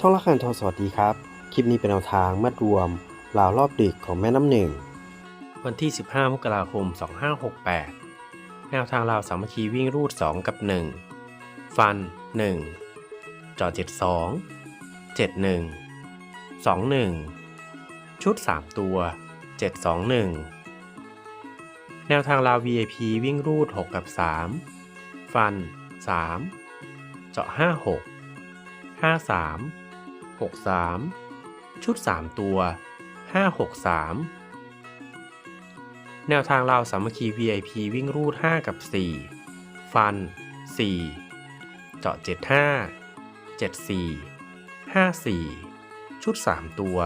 ช่องละคันทอสวัสดีครับ คลิปนี้เป็นแนวทางมัดรวมราวรอบดึกของแม่น้ำหนึ่ง วันที่ 15 มกราคม 2568 แนวทางราวสามัคคีวิ่งรูด 2 กับ 1 ฟัน 1 จอ72 71 21 ชุด 3 ตัว 721 แนวทางราว VIP วิ่งรูด 6 กับ 3 ฟัน 3 เจาะ 56 53 63 ชุด 3 ตัว 563 แนวทางราวสามัคคี VIP วิ่งรูด 5 กับ 4 ฟัน 4 เจาะ 75 74 54 ชุด 3 ตัว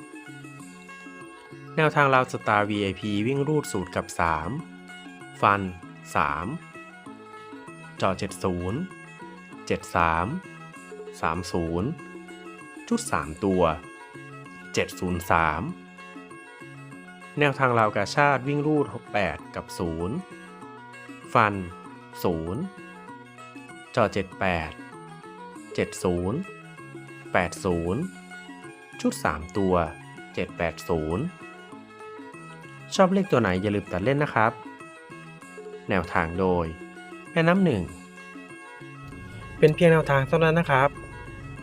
754 แนวทางราวสตาร์ VIP วิ่งรูดสูตรกับ 3 ฟัน 3 เจาะ 70 73 30ชุด3ตัว 703 แนวทางราวกาชาติวิ่งรูด 68 กับ 0 ฟัน 0 จอ 78 70 80 ชุด 3 ตัว 780 ชอบเลขตัวไหนอย่าลืมตัดเล่นนะครับ แนวทางโดยแม่น้ำหนึ่งเป็นเพียงแนวทางเท่านั้นนะครับ